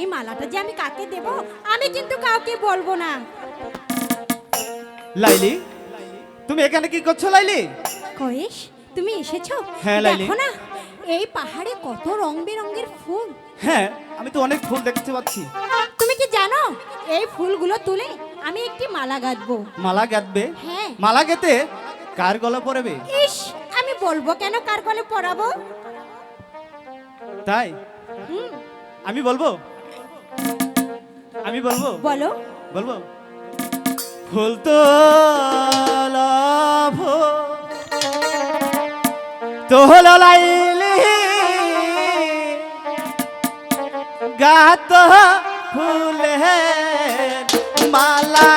এই মালাটা যে আমি কাকে দেব আমি কিন্তু কাউকে বলব না। লাইলি তুমি এখানে কি করছ লাইলি? কয়েস তুমি এসেছ? হ্যাঁ, লাইলি। দেখো না এই পাহাড়ে কত রং বেরঙের ফুল। হ্যাঁ আমি তো অনেক ফুল দেখতে পাচ্ছি। তুমি কি জানো এই ফুলগুলো তুলে আমি একটি মালা গাঁথবো মালা গাঁথবে হ্যাঁ। মালা গেতে কার গলা পড়বে ইস আমি বলব কেন কার গলে পরাবো? তাই? হুম। আমি বলব? আমি বলব? বলো। বলব? ফুল তো তোহল লাইলি। গাত ফুলে মালা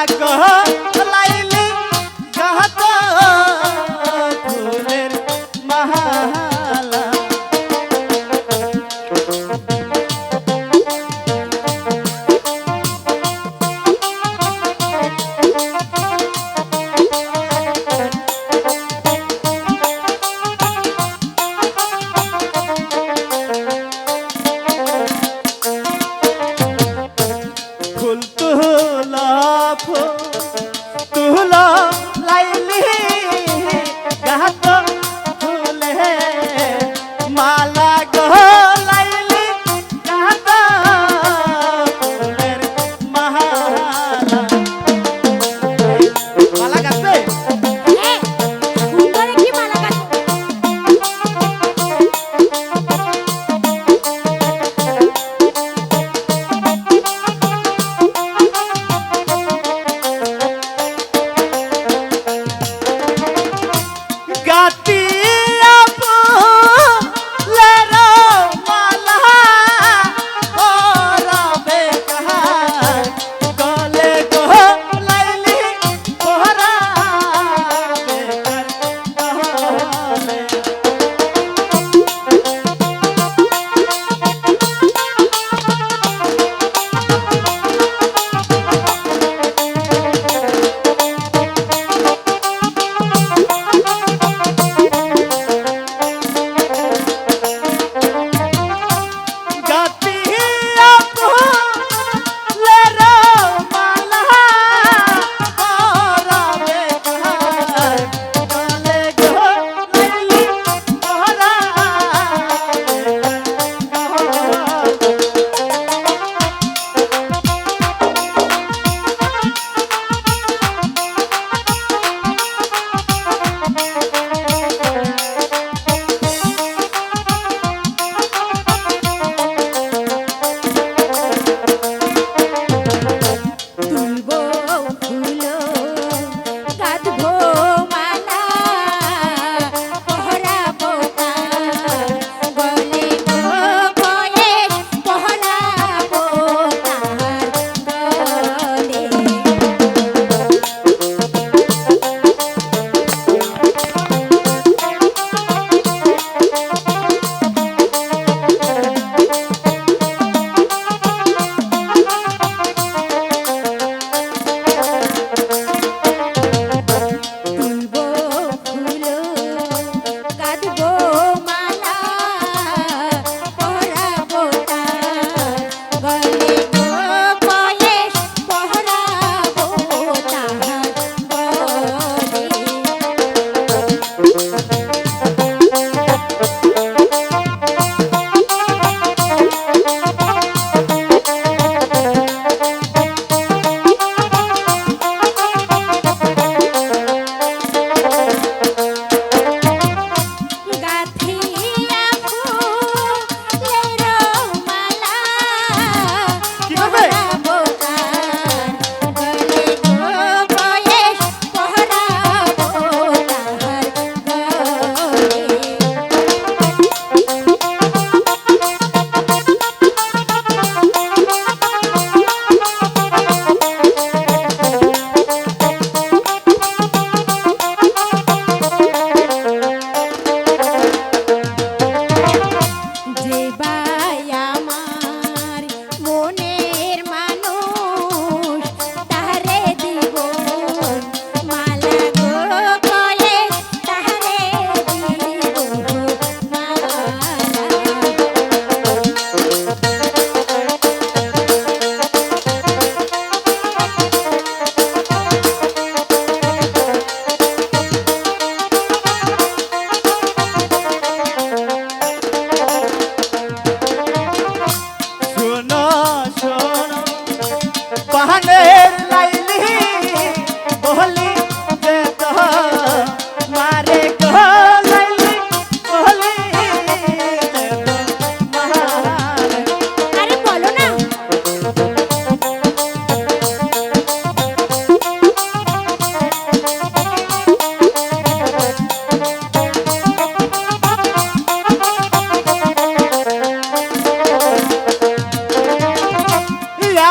ভোলা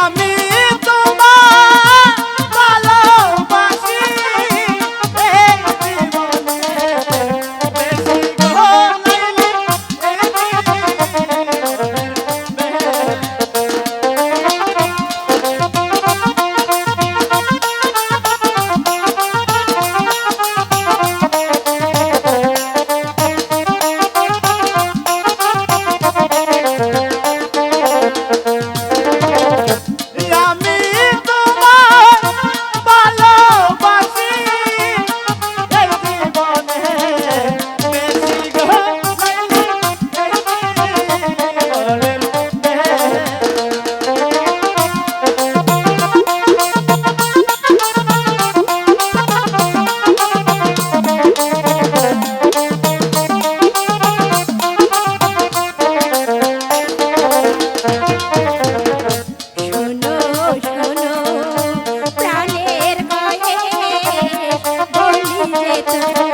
amém. Later.